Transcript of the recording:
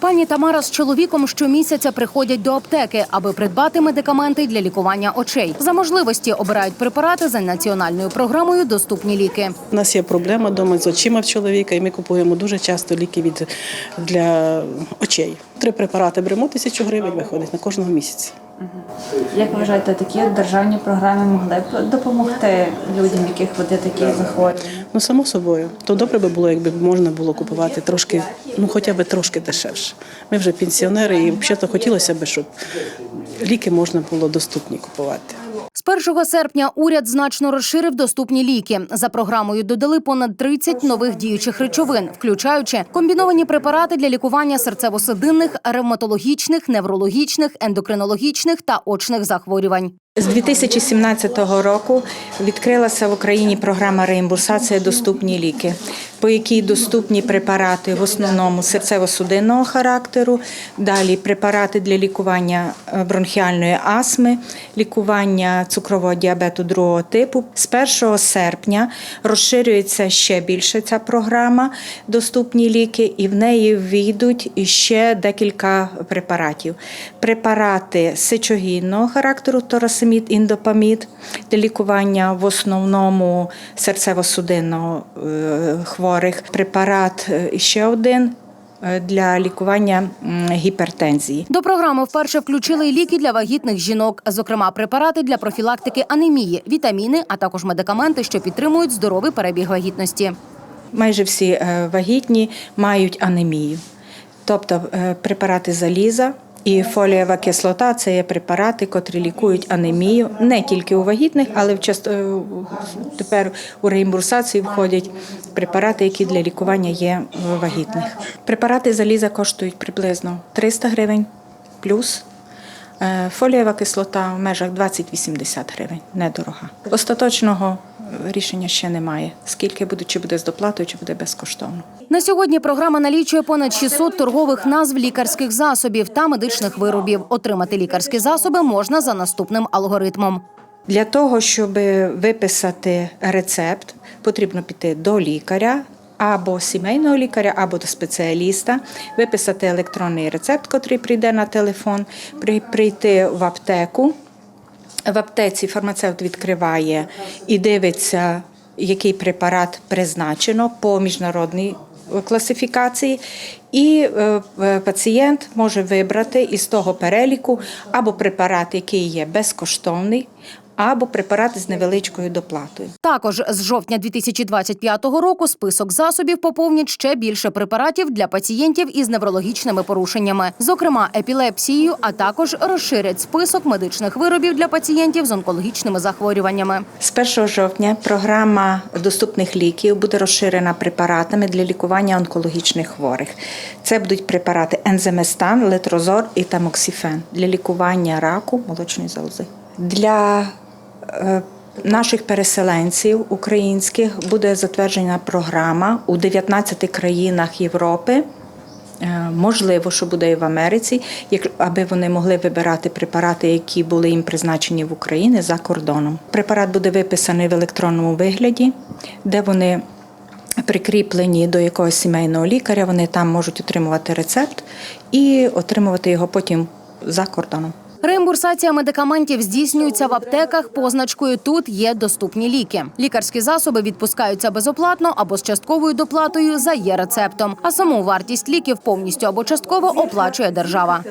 Пані Тамара з чоловіком щомісяця приходять до аптеки, аби придбати медикаменти для лікування очей. За можливості обирають препарати за національною програмою Доступні ліки. У нас є проблема вдома з очима в чоловіка, і ми купуємо дуже часто ліки від для очей. Три препарати беремо тисячу гривень, виходить на кожного місяця. Як вважаєте, такі державні програми могли б допомогти людям, яких води такі захворювання? Ну само собою, то добре би було, якби можна було купувати трошки, ну хоча б трошки дешевше. Ми вже пенсіонери, і взагалі хотілося б, щоб ліки можна було доступні купувати. З 1 серпня уряд значно розширив доступні ліки. За програмою додали понад 30 нових діючих речовин, включаючи комбіновані препарати для лікування серцево-судинних, ревматологічних, неврологічних, ендокринологічних та очних захворювань. З 2017 року відкрилася в Україні програма реімбурсація Доступні ліки, по якій доступні препарати в основному серцево-судинного характеру, далі препарати для лікування е, бронхіальної астми, лікування цукрового діабету другого типу. З 1 серпня розширюється ще більше ця програма Доступні ліки, і в неї війдуть іще декілька препаратів. Препарати сечогінного характеру торасимід, індопамід для лікування в основному серцево-судинного е, хворих. Препарат е, ще один е, для лікування гіпертензії. До програми вперше включили й ліки для вагітних жінок, зокрема препарати для профілактики анемії, вітаміни, а також медикаменти, що підтримують здоровий перебіг вагітності. Майже всі вагітні мають анемію, тобто препарати заліза. І фолієва кислота це є препарати, котрі лікують анемію не тільки у вагітних, але в часто е, тепер у реімбурсацію входять препарати, які для лікування є вагітних. Препарати заліза коштують приблизно 300 гривень плюс. Е, Фолієва кислота в межах 20-80 гривень, недорога. Остаточного рішення ще немає. Скільки буде, чи буде з доплатою, чи буде безкоштовно. На сьогодні програма налічує понад 600 торгових назв лікарських засобів та медичних виробів. Отримати лікарські засоби можна за наступним алгоритмом. Для того, щоб виписати рецепт, потрібно піти до лікаря. Або сімейного лікаря, або до спеціаліста, виписати електронний рецепт, котрий прийде на телефон, при- прийти в аптеку. В аптеці фармацевт відкриває і дивиться, який препарат призначено по міжнародній класифікації, і е, е, пацієнт може вибрати із того переліку або препарат, який є безкоштовний, або препарат з невеличкою доплатою. Також з жовтня 2025 року список засобів поповнять ще більше препаратів для пацієнтів із неврологічними порушеннями, зокрема епілепсією, а також розширять список медичних виробів для пацієнтів з онкологічними захворюваннями. З 1 жовтня програма доступних ліків буде розширена препаратами для лікування онкологічних хворих. Це будуть препарати енземестан, летрозор і тамоксифен для лікування раку молочної залози. Для наших переселенців українських буде затверджена програма у 19 країнах Європи. Е, Можливо, що буде і в Америці, як аби вони могли вибирати препарати, які були їм призначені в Україні за кордоном. Препарат буде виписаний в електронному вигляді, де вони прикріплені до якогось сімейного лікаря. Вони там можуть отримувати рецепт і отримувати його потім за кордоном. Реімбурсація медикаментів здійснюється в аптеках позначкою Тут є доступні ліки. Лікарські засоби відпускаються безоплатно або з частковою доплатою за є рецептом. А саму вартість ліків повністю або частково оплачує держава.